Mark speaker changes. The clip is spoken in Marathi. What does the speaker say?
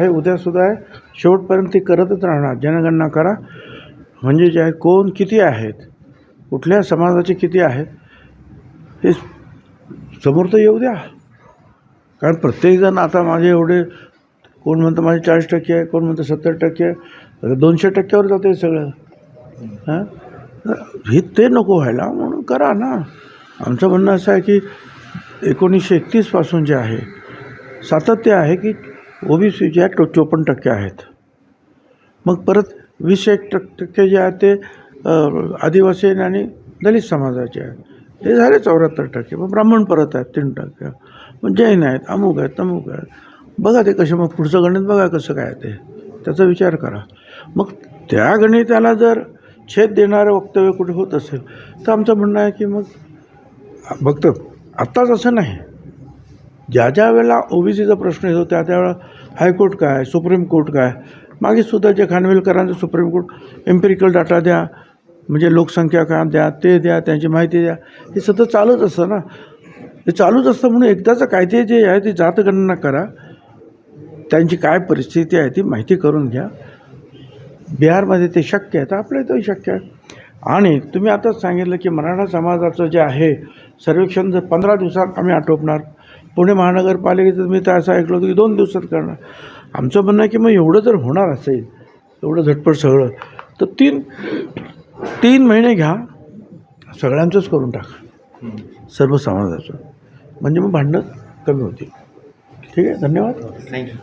Speaker 1: आहे उद्यासुद्धा आहे. शेवटपर्यंत ती करतच राहणार. जनगणना करा. म्हणजे जे आहे कोण किती आहेत? कुठल्या समाजाचे किती आहेत? हे समोर तर येऊ द्या. कारण प्रत्येकजण आता माझे एवढे कोण म्हणतं माझे चाळीस टक्के आहे कोण म्हणतं सत्तर टक्के आहे. दोनशे टक्क्यावर जातं सगळं. हां? हे ते नको व्हायला. म्हणून करा ना. आमचं म्हणणं असं आहे की एकोणीसशे एकतीसपासून जे आहे सातत्य आहे की ओबीसी जे आहे तो चोपन्न टक्के आहेत. मग परत वीस एक टक टक्के जे आहेत ते आदिवासी आणि दलित समाजाचे आहेत. हे झाले चौऱ्याहत्तर टक्के. मग ब्राह्मण परत आहेत तीन टक्के. मग जैन आहेत अमुक आहेत तमुक आहेत. बघा ते कसे मग पुढचं गणित बघा कसं काय ते. त्याचा विचार करा. मग त्या गणिताला जर छेद देणारं वक्तव्य कुठे होत असेल तर आमचं म्हणणं आहे की मग फक्त आत्ताच असं नाही. ज्या ज्या वेळेला ओबीसीचा प्रश्न येतो त्या त्यावेळेला हायकोर्ट काय सुप्रीम कोर्ट काय? मागे सुद्धा जे खानविलकरांचं सुप्रीम कोर्ट एम्पेरिकल डाटा द्या म्हणजे लोकसंख्या काय द्या ते द्या त्यांची माहिती द्या हे सतत चालूच असतं ना. हे चालूच असतं म्हणून एकदाचं कायदे जे आहे ते जातगणना करा. त्यांची काय परिस्थिती आहे ती माहिती करून घ्या. बिहारमध्ये ते शक्य आहे तर आपल्या इथंही शक्य आहे. आणि तुम्ही आताच सांगितलं की मराठा समाजाचं जे आहे सर्वेक्षण जर पंधरा दिवसात आम्ही आटोपणार पुणे महानगरपालिकेचं मी तर असं ऐकलं होतं की दोन दिवसात करणार. आमचं म्हणणं आहे की मग एवढं जर होणार असेल एवढं झटपट सगळं तर तीन तीन महिने घ्या सगळ्यांचंच करून टाका. सर्व समाजाचं म्हणजे मग भांडणं कमी होतील. ठीक आहे? धन्यवाद.
Speaker 2: थँक्यू